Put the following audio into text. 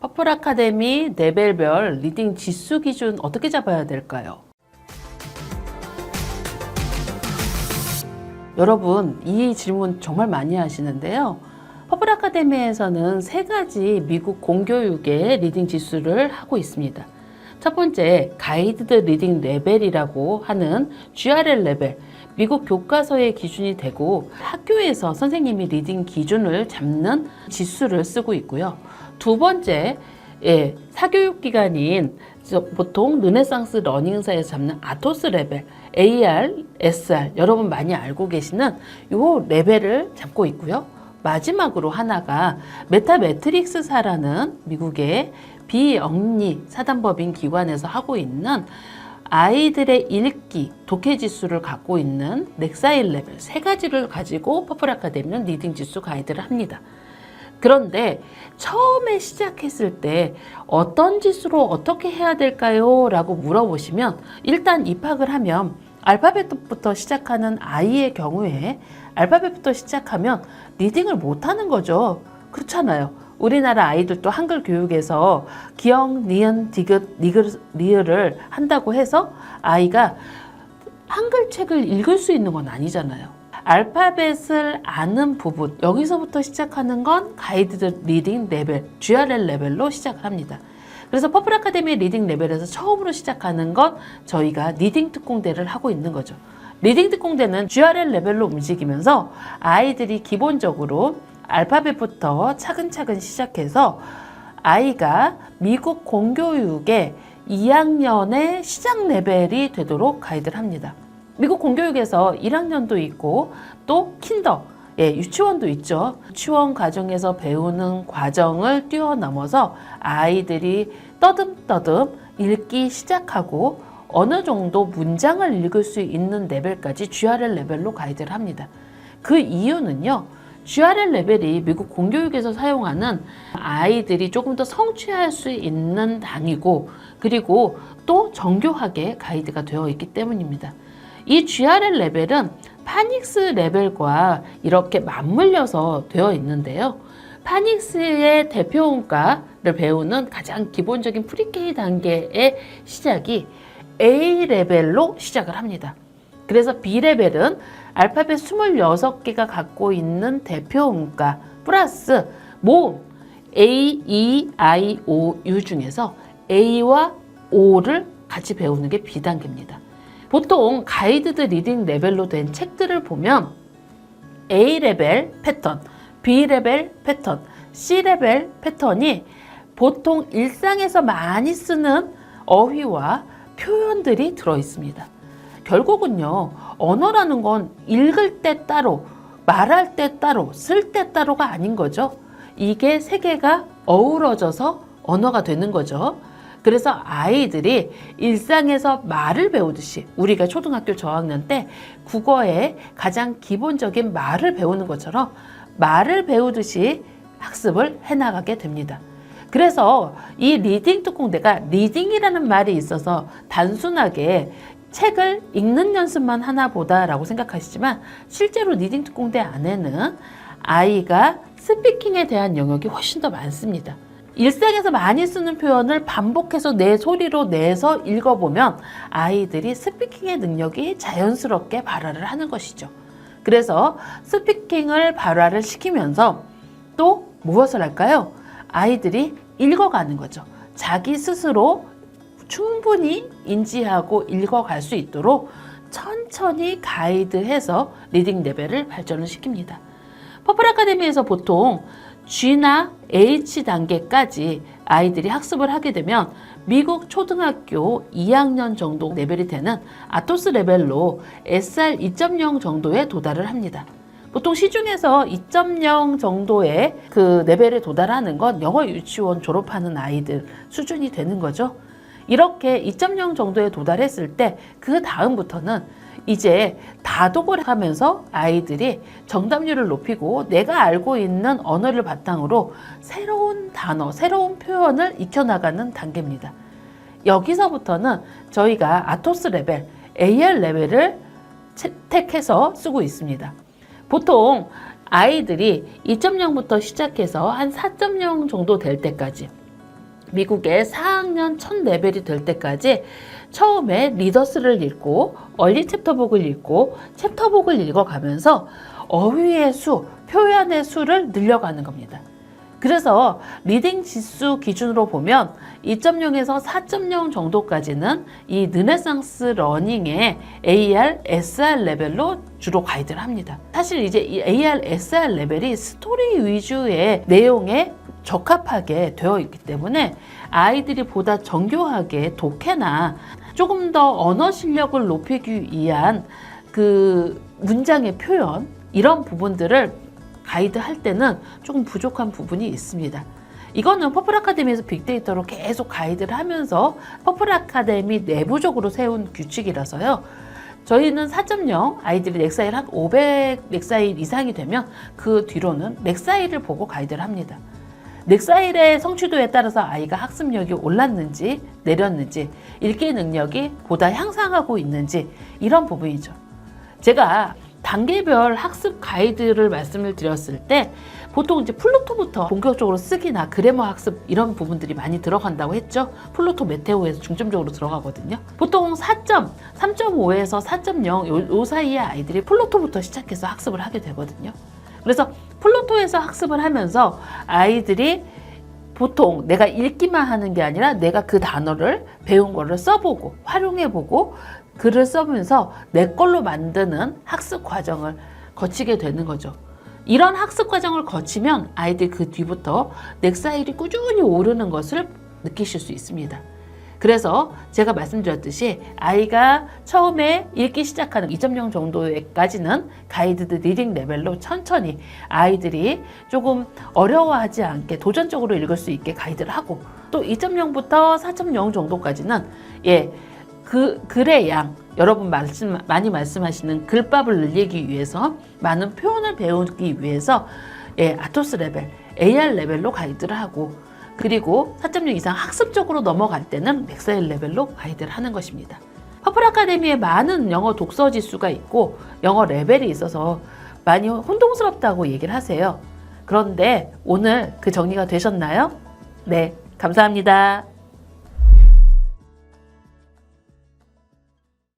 퍼플 아카데미 레벨별 리딩 지수 기준 어떻게 잡아야 될까요? 여러분, 이 질문 정말 많이 하시는데요. 퍼플 아카데미에서는 세 가지 미국 공교육의 리딩 지수를 하고 있습니다. 첫 번째, 가이드드 리딩 레벨이라고 하는 GRL 레벨. 미국 교과서의 기준이 되고 학교에서 선생님이 리딩 기준을 잡는 지수를 쓰고 있고요. 두 번째, 예, 사교육 기관인 저 보통 르네상스 러닝사에서 잡는 아토스 레벨, AR, SR 여러분 많이 알고 계시는 요 레벨을 잡고 있고요. 마지막으로 하나가 메타매트릭스사라는 미국의 비영리 사단법인 기관에서 하고 있는 아이들의 읽기, 독해 지수를 갖고 있는 넥사일 레벨 세 가지를 가지고 퍼플 아카데미는 리딩 지수 가이드를 합니다. 그런데 처음에 시작했을 때 어떤 지수로 어떻게 해야 될까요? 라고 물어보시면 일단 입학을 하면 알파벳부터 시작하는 아이의 경우에 알파벳부터 시작하면 리딩을 못하는 거죠. 그렇잖아요. 우리나라 아이들도 한글 교육에서 기역, 니은, 디귿, 리글, 리을을 한다고 해서 아이가 한글 책을 읽을 수 있는 건 아니잖아요. 알파벳을 아는 부분, 여기서부터 시작하는 건 가이드 리딩 레벨, GRL 레벨로 시작을 합니다. 그래서 퍼플 아카데미 리딩 레벨에서 처음으로 시작하는 건 저희가 리딩 특공대를 하고 있는 거죠. 리딩 특공대는 GRL 레벨로 움직이면서 아이들이 기본적으로 알파벳부터 차근차근 시작해서 아이가 미국 공교육의 2학년의 시작 레벨이 되도록 가이드를 합니다. 미국 공교육에서 1학년도 있고 또 킨더, 예, 유치원도 있죠. 유치원 과정에서 배우는 과정을 뛰어넘어서 아이들이 떠듬떠듬 읽기 시작하고 어느 정도 문장을 읽을 수 있는 레벨까지 GRL 레벨로 가이드를 합니다. 그 이유는요. GRL 레벨이 미국 공교육에서 사용하는 아이들이 조금 더 성취할 수 있는 단위고 그리고 또 정교하게 가이드가 되어 있기 때문입니다. 이 GRL 레벨은 파닉스 레벨과 이렇게 맞물려서 되어 있는데요. 파닉스의 대표원가를 배우는 가장 기본적인 프리케이 단계의 시작이 A 레벨로 시작을 합니다. 그래서 B 레벨은 알파벳 26개가 갖고 있는 대표 문과 플러스 모음 A, E, I, O, U 중에서 A와 O를 같이 배우는 게 B 단계입니다. 보통 가이드드 리딩 레벨로 된 책들을 보면 A 레벨 패턴, B 레벨 패턴, C 레벨 패턴이 보통 일상에서 많이 쓰는 어휘와 표현들이 들어 있습니다. 결국은요, 언어라는 건 읽을 때 따로, 말할 때 따로, 쓸 때 따로가 아닌 거죠. 이게 세 개가 어우러져서 언어가 되는 거죠. 그래서 아이들이 일상에서 말을 배우듯이 우리가 초등학교 저학년 때 국어의 가장 기본적인 말을 배우는 것처럼 말을 배우듯이 학습을 해나가게 됩니다. 그래서 이 리딩 특공대가 리딩이라는 말이 있어서 단순하게 책을 읽는 연습만 하나 보다라고 생각하시지만 실제로 리딩 특공대 안에는 아이가 스피킹에 대한 영역이 훨씬 더 많습니다. 일상에서 많이 쓰는 표현을 반복해서 내 소리로 내서 읽어보면 아이들이 스피킹의 능력이 자연스럽게 발화를 하는 것이죠. 그래서 스피킹을 발화를 시키면서 또 무엇을 할까요? 아이들이 읽어가는 거죠. 자기 스스로 충분히 인지하고 읽어갈 수 있도록 천천히 가이드해서 리딩 레벨을 발전을 시킵니다. 퍼플 아카데미에서 보통 G나 H 단계까지 아이들이 학습을 하게 되면 미국 초등학교 2학년 정도 레벨이 되는 아토스 레벨로 SR 2.0 정도에 도달을 합니다. 보통 시중에서 2.0 정도의 그 레벨에 도달하는 건 영어 유치원 졸업하는 아이들 수준이 되는 거죠. 이렇게 2.0 정도에 도달했을 때 그 다음부터는 이제 다독을 하면서 아이들이 정답률을 높이고 내가 알고 있는 언어를 바탕으로 새로운 단어, 새로운 표현을 익혀나가는 단계입니다. 여기서부터는 저희가 아토스 레벨, AR 레벨을 채택해서 쓰고 있습니다. 보통 아이들이 2.0부터 시작해서 한 4.0 정도 될 때까지 미국의 4학년 첫 레벨이 될 때까지 처음에 리더스를 읽고 얼리 챕터북을 읽고 챕터북을 읽어가면서 어휘의 수, 표현의 수를 늘려가는 겁니다. 그래서 리딩 지수 기준으로 보면 2.0에서 4.0 정도까지는 이 르네상스 러닝의 AR, SR 레벨로 주로 가이드를 합니다. 사실 이제 이 AR, SR 레벨이 스토리 위주의 내용에 적합하게 되어 있기 때문에 아이들이 보다 정교하게 독해나 조금 더 언어 실력을 높이기 위한 그 문장의 표현 이런 부분들을 가이드 할 때는 조금 부족한 부분이 있습니다. 이거는 퍼플 아카데미에서 빅데이터로 계속 가이드를 하면서 퍼플 아카데미 내부적으로 세운 규칙이라서요. 저희는 4.0 아이들이 넥사일 한 500 넥사일 이상이 되면 그 뒤로는 넥사일을 보고 가이드를 합니다. 넥사일의 성취도에 따라서 아이가 학습력이 올랐는지 내렸는지 읽기 능력이 보다 향상하고 있는지 이런 부분이죠. 제가 단계별 학습 가이드를 말씀을 드렸을 때 보통 이제 플루토부터 본격적으로 쓰기나 그래머 학습 이런 부분들이 많이 들어간다고 했죠. 플루토 메테오에서 중점적으로 들어가거든요. 보통 4점, 3.5에서 4.0 요, 요 사이의 아이들이 플루토부터 시작해서 학습을 하게 되거든요. 그래서 플루토에서 학습을 하면서 아이들이 보통 내가 읽기만 하는 게 아니라 내가 그 단어를 배운 거를 써보고 활용해보고 글을 써면서 내 걸로 만드는 학습 과정을 거치게 되는 거죠. 이런 학습 과정을 거치면 아이들 그 뒤부터 넥사일이 꾸준히 오르는 것을 느끼실 수 있습니다. 그래서 제가 말씀드렸듯이 아이가 처음에 읽기 시작하는 2.0 정도까지는 가이드드 리딩 레벨로 천천히 아이들이 조금 어려워하지 않게 도전적으로 읽을 수 있게 가이드를 하고 또 2.0부터 4.0 정도까지는 예, 그 글의 양 여러분 말씀 많이 말씀하시는 글밥을 늘리기 위해서 많은 표현을 배우기 위해서 예, 아토스 레벨, AR 레벨로 가이드를 하고 그리고 4.6 이상 학습적으로 넘어갈 때는 넥사일 레벨로 가이드를 하는 것입니다. 퍼플 아카데미에 많은 영어 독서 지수가 있고 영어 레벨이 있어서 많이 혼동스럽다고 얘기를 하세요. 그런데 오늘 그 정리가 되셨나요? 네, 감사합니다.